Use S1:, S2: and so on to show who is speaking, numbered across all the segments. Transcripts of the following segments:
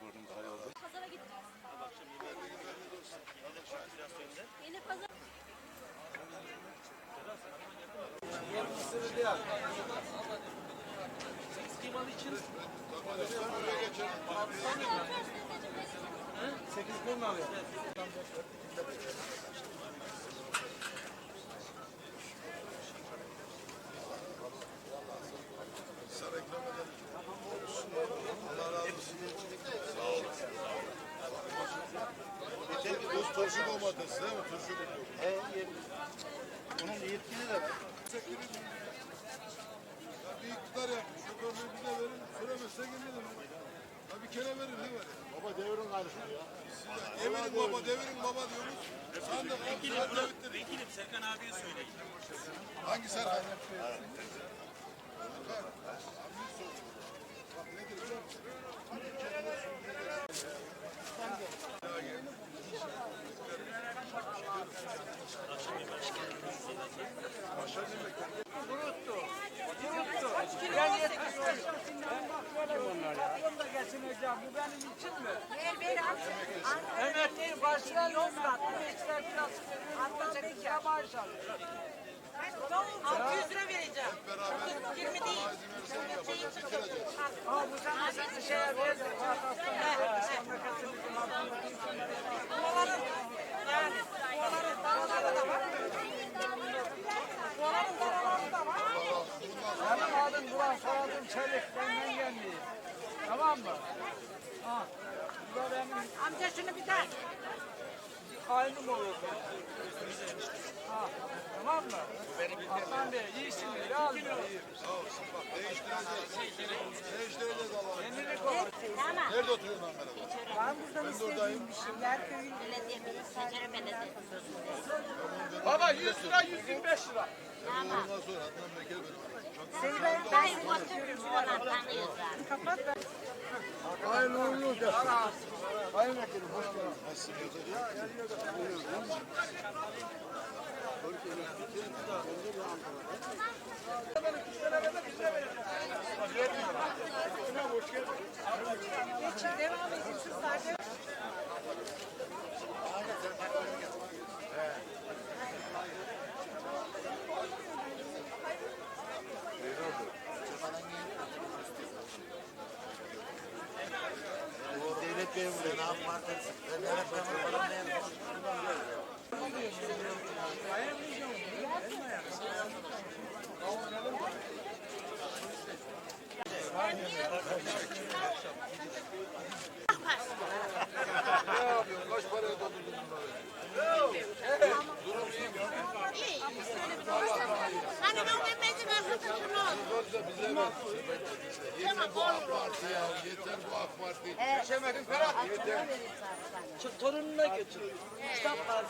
S1: gördüm daha iyi oldu.
S2: Pazara gideceğiz. Yeni pazar.
S3: Bu turşu domatesi değil mi? Turşu domatesi.
S1: Bunun yetkili de
S3: Ya bir iktidar yapmış. Şoförlüğü bize verin. Süremezse gidelim. Ya bir kere verin ne var ya? Baba devrin karıştı ya. Devirin baba, devirin baba diyoruz. Sandık hep devletleri.
S4: Vekilim Serkan abiye söyleyin.
S3: Hangi Serkan?
S5: Patronla geçineceğim. Bu benim için mi? Emekli başına Yozgat. Emekliler kirası veriyor. 18 lira maaş alıyor.
S6: 600 lira vereceğim.
S3: Beraber
S6: 20 değil.
S5: Ha bu sene sizi şeye verdi. Memleketimizin altında
S6: Oğlanın yani oğlanın daraları da var. Oğlanın daraları da var.
S5: Benim adım Burak, soyadım Çelik. Benden gelmiyor. Tamam mı? Ha.
S6: Amca şunu bir daha.
S5: kaynım olur. Ha. Tamam mı? Aslan Bey iyi.
S3: Olsun bak değiştireceğiz. Değiştireceğiz Allah'ım.
S5: Yenilik olur.
S2: Tamam.
S3: Nerede oturuyorsun lan Merhaba?
S2: Ben buradan istediğim bir şeyler köyün belediyemiz, Secere Belediyesi.
S5: Baba 100 lira 125 lira.
S3: Ondan sonra Adnan Bekir benim.
S2: Seni ben ben oturuyorum tanıyoruz zaten. Kapat ben.
S5: Hayırlı uğurlu olsun. Hayırlı vekilim hoş geldin.
S3: Nasılsın
S2: devam edin siz zaten.
S1: devlet memuru ne yapmak? Devlet memuru falan ne yapmak?
S3: Kaç paraya doldurdun bunları?
S2: Hani ben vermedim arkadaşım oldu.
S3: Dört de bize ver. Yeter bu AK Parti ya. Yeter bu AK Parti.
S5: Geçemedin Ferhat.
S3: Yeter.
S5: Torununa götür. Kitap var.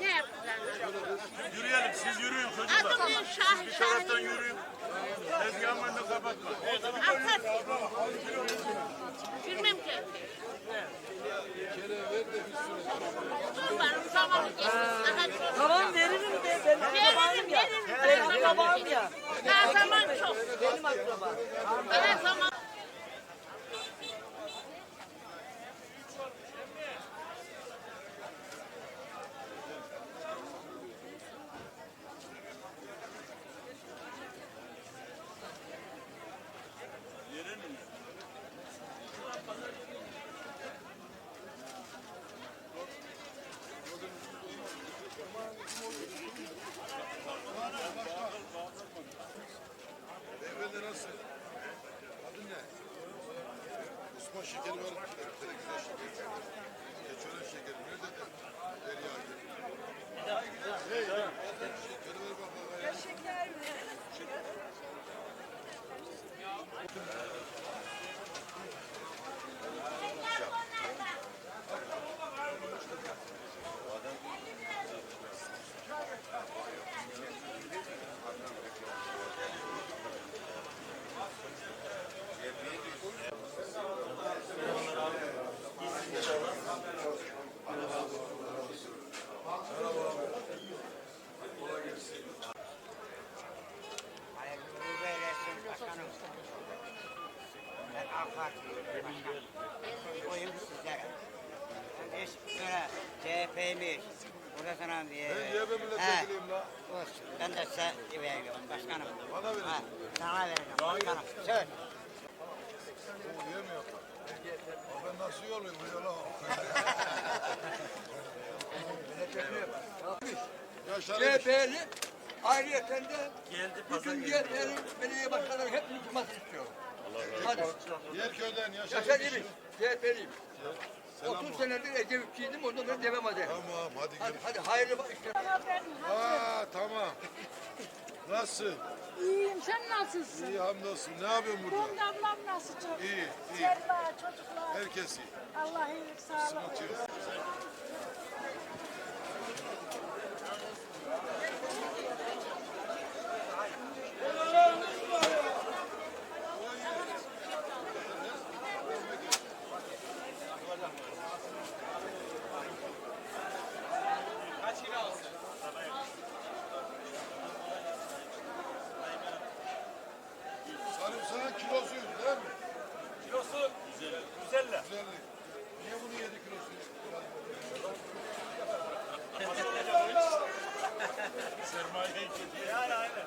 S2: Ne yaptılar?
S4: Yürüyelim siz yürüyün çocuklar.
S2: Adamın şah
S4: Bir
S2: şah.
S4: taraftan yürüyün. Tezgahın önünde kapatma.
S2: Akat. Bilmem ki.
S7: Tamam veririm de akrabam
S2: Veririm veririm.
S7: Benim akrabam ya.
S2: Daha zaman çok.
S7: Benim akrabam.
S2: Daha zaman.
S3: Beyefendi nasıl? Adın ne? Şekeri var. Tane güzel şeker. Geçören şekeri. Nerede? Derya gel. Hey, şekeri ver bakalım. ya.
S8: Parti. Oyum sizlere. Hiç sonra CHP'ymiş. Sana diye.
S3: Ben CHP milletvekiliyim la.
S8: Olsun. Ben de size veriyorum başkanım.
S3: Bana verin.
S8: Ha, sana vereceğim başkanım. Söyle.
S3: Bu yemiyor. Ben nasıl yoluyum bu yola?
S5: CHP'li ayrıyeten de bütün CHP'li belediye başkanları hepsini çıkmasını istiyorum. Hadi.
S3: Yerköy'den Yaşar
S5: Yaşar. İbiş, CHP'liyim.
S3: Selam
S5: 30
S3: olsun.
S5: senedir Ecevitçiydim, ondan sonra devam edelim.
S3: Tamam hadi
S5: Hadi,
S3: görüşürüz.
S5: hadi hayırlı bak işte.
S3: Aa tamam. Nasılsın?
S6: İyiyim sen nasılsın?
S3: İyi hamdolsun. Ne yapıyorsun burada?
S6: De ablam nasıl çok?
S3: İyi, iyi.
S6: Selma çocuklar.
S3: Herkes iyi.
S6: Allah iyilik sağlık.
S3: Sıkıntı yok. Sarımsağın kilosu yüz değil mi?
S4: Kilosu 150.
S3: 150. Niye bunu 7 kilosu?
S4: Sermaye Yani aynen.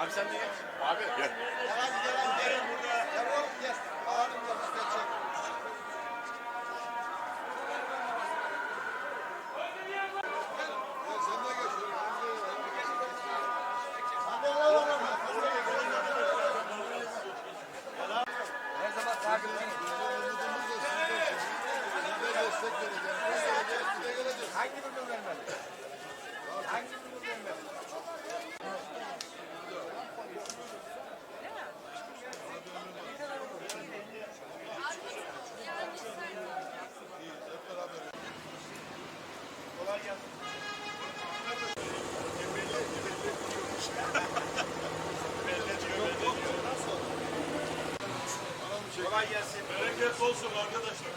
S4: Abi sen de geç. Abi gel.
S3: Ya sen de geç.
S5: Her zaman takipçiyim.
S3: Umudumuz da sizden. Size destek vereceğiz. Biz geleceğiz, size geleceğiz.
S5: Hangi birini vermedi? Hangi birini vermedi?
S3: Hep beraber.
S4: Kolay gelsin. Kolay gelsin. Bereket olsun arkadaşlar.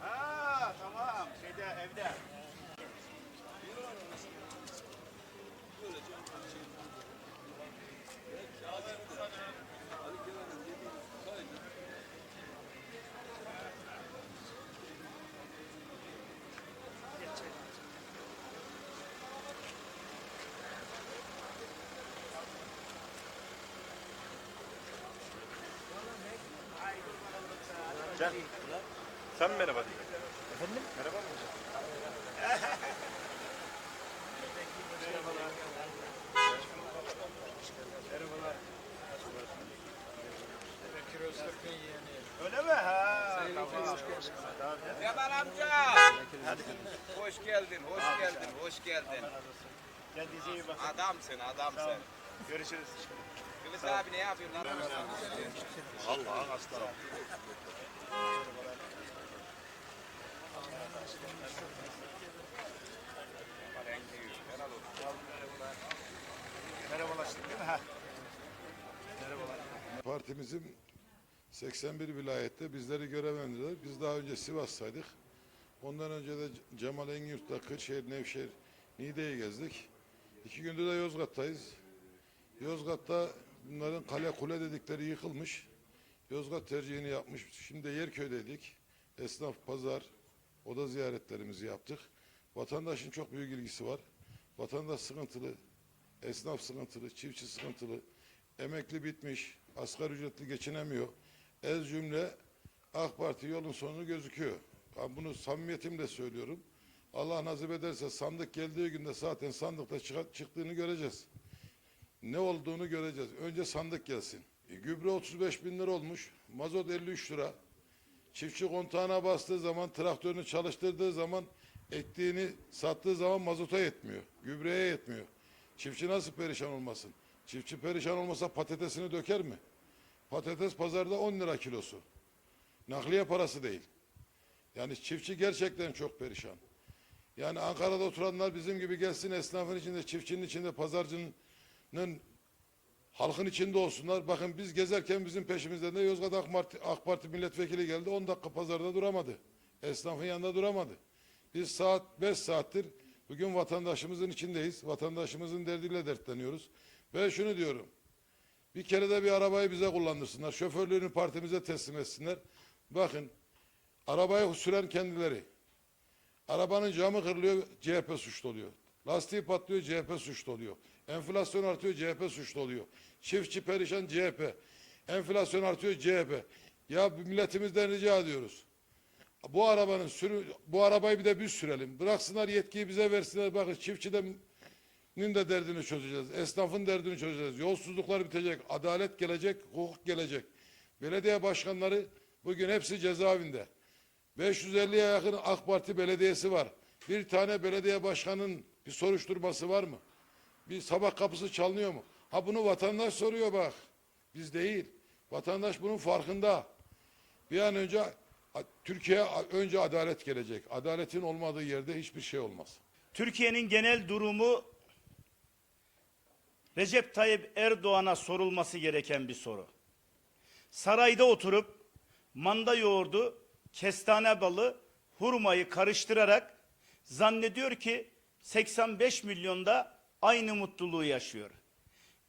S4: Ha tamam. Şeyde evde. Sen, sen merhaba de. Efendim? Merhaba mı? Öyle mi? Ha.
S9: Kemal amca. Hoş geldin, hoş geldin, hoş geldin.
S4: Kendinize iyi bakın.
S9: Adamsın, adamsın.
S4: Görüşürüz.
S9: Filiz abi ne yapıyorsun lan?
S4: Allah'ın aslanı. Merhabalaştık değil mi? Ha. Merhabalar.
S3: Partimizin 81 vilayette bizleri görevlendirdiler. Biz daha önce Sivas'taydık. Ondan önce de Cemal Engin Kırşehir, Nevşehir, Niğde'yi gezdik. İki gündür de Yozgat'tayız. Yozgat'ta bunların kale kule dedikleri yıkılmış. Yozgat tercihini yapmış. Şimdi de Yerköy'deydik. Esnaf, pazar, oda ziyaretlerimizi yaptık. Vatandaşın çok büyük ilgisi var. Vatandaş sıkıntılı, esnaf sıkıntılı, çiftçi sıkıntılı, emekli bitmiş, asgari ücretli geçinemiyor. Ez cümle AK Parti yolun sonu gözüküyor. Ben bunu samimiyetimle söylüyorum. Allah nasip ederse sandık geldiği günde zaten sandıkta çıktığını göreceğiz. Ne olduğunu göreceğiz. Önce sandık gelsin. E, gübre 35 bin lira olmuş. Mazot 53 lira. Çiftçi kontağına bastığı zaman, traktörünü çalıştırdığı zaman, ektiğini sattığı zaman mazota yetmiyor. Gübreye yetmiyor. Çiftçi nasıl perişan olmasın? Çiftçi perişan olmasa patatesini döker mi? Patates pazarda 10 lira kilosu. Nakliye parası değil. Yani çiftçi gerçekten çok perişan. Yani Ankara'da oturanlar bizim gibi gelsin esnafın içinde, çiftçinin içinde, pazarcının halkın içinde olsunlar. Bakın biz gezerken bizim peşimizden de Yozgat AK Parti, AK Parti milletvekili geldi. 10 dakika pazarda duramadı. Esnafın yanında duramadı. Biz saat 5 saattir bugün vatandaşımızın içindeyiz. Vatandaşımızın derdiyle dertleniyoruz. Ben şunu diyorum. Bir kere de bir arabayı bize kullandırsınlar. Şoförlüğünü partimize teslim etsinler. Bakın arabayı süren kendileri. Arabanın camı kırılıyor, CHP suçlu oluyor. Lastiği patlıyor, CHP suçlu oluyor. Enflasyon artıyor, CHP suçlu oluyor. Çiftçi perişan, CHP. Enflasyon artıyor, CHP. Ya milletimizden rica ediyoruz. Bu arabanın sürü, bu arabayı bir de biz sürelim. Bıraksınlar yetkiyi bize versinler. Bakın çiftçinin de derdini çözeceğiz. Esnafın derdini çözeceğiz. Yolsuzluklar bitecek. Adalet gelecek, hukuk gelecek. Belediye başkanları bugün hepsi cezaevinde. 550'ye yakın AK Parti belediyesi var. Bir tane belediye başkanının bir soruşturması var mı? Bir sabah kapısı çalınıyor mu? Ha bunu vatandaş soruyor bak. Biz değil. Vatandaş bunun farkında. Bir an önce Türkiye önce adalet gelecek. Adaletin olmadığı yerde hiçbir şey olmaz.
S10: Türkiye'nin genel durumu Recep Tayyip Erdoğan'a sorulması gereken bir soru. Sarayda oturup manda yoğurdu, kestane balı, hurmayı karıştırarak zannediyor ki 85 milyonda aynı mutluluğu yaşıyor.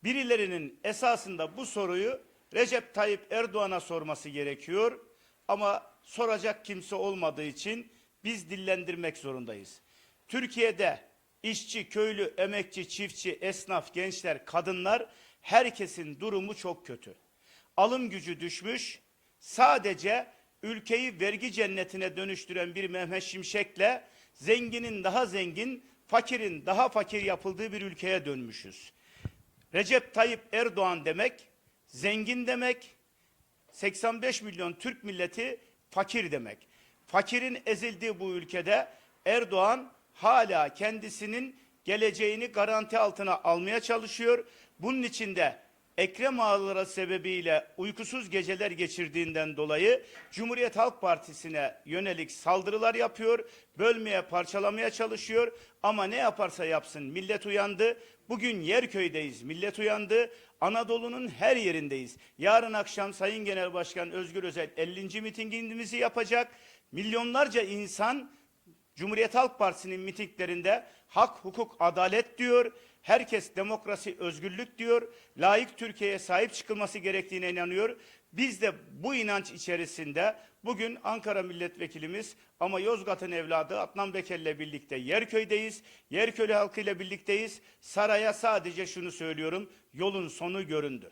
S10: Birilerinin esasında bu soruyu Recep Tayyip Erdoğan'a sorması gerekiyor ama soracak kimse olmadığı için biz dillendirmek zorundayız. Türkiye'de işçi, köylü, emekçi, çiftçi, esnaf, gençler, kadınlar herkesin durumu çok kötü. Alım gücü düşmüş. Sadece ülkeyi vergi cennetine dönüştüren bir Mehmet Şimşek'le zenginin daha zengin, fakirin daha fakir yapıldığı bir ülkeye dönmüşüz. Recep Tayyip Erdoğan demek, zengin demek, 85 milyon Türk milleti fakir demek. Fakirin ezildiği bu ülkede Erdoğan hala kendisinin geleceğini garanti altına almaya çalışıyor. Bunun için de Ekrem ağaları sebebiyle uykusuz geceler geçirdiğinden dolayı Cumhuriyet Halk Partisi'ne yönelik saldırılar yapıyor, bölmeye, parçalamaya çalışıyor ama ne yaparsa yapsın millet uyandı. Bugün Yerköy'deyiz, millet uyandı. Anadolu'nun her yerindeyiz. Yarın akşam Sayın Genel Başkan Özgür Özel 50. mitingimizi yapacak. Milyonlarca insan Cumhuriyet Halk Partisi'nin mitinglerinde hak, hukuk, adalet diyor. Herkes demokrasi, özgürlük diyor. Layık Türkiye'ye sahip çıkılması gerektiğine inanıyor. Biz de bu inanç içerisinde bugün Ankara milletvekilimiz ama Yozgat'ın evladı Adnan Beker'le birlikte Yerköy'deyiz. Yerköy halkıyla birlikteyiz. Saraya sadece şunu söylüyorum. Yolun sonu göründü.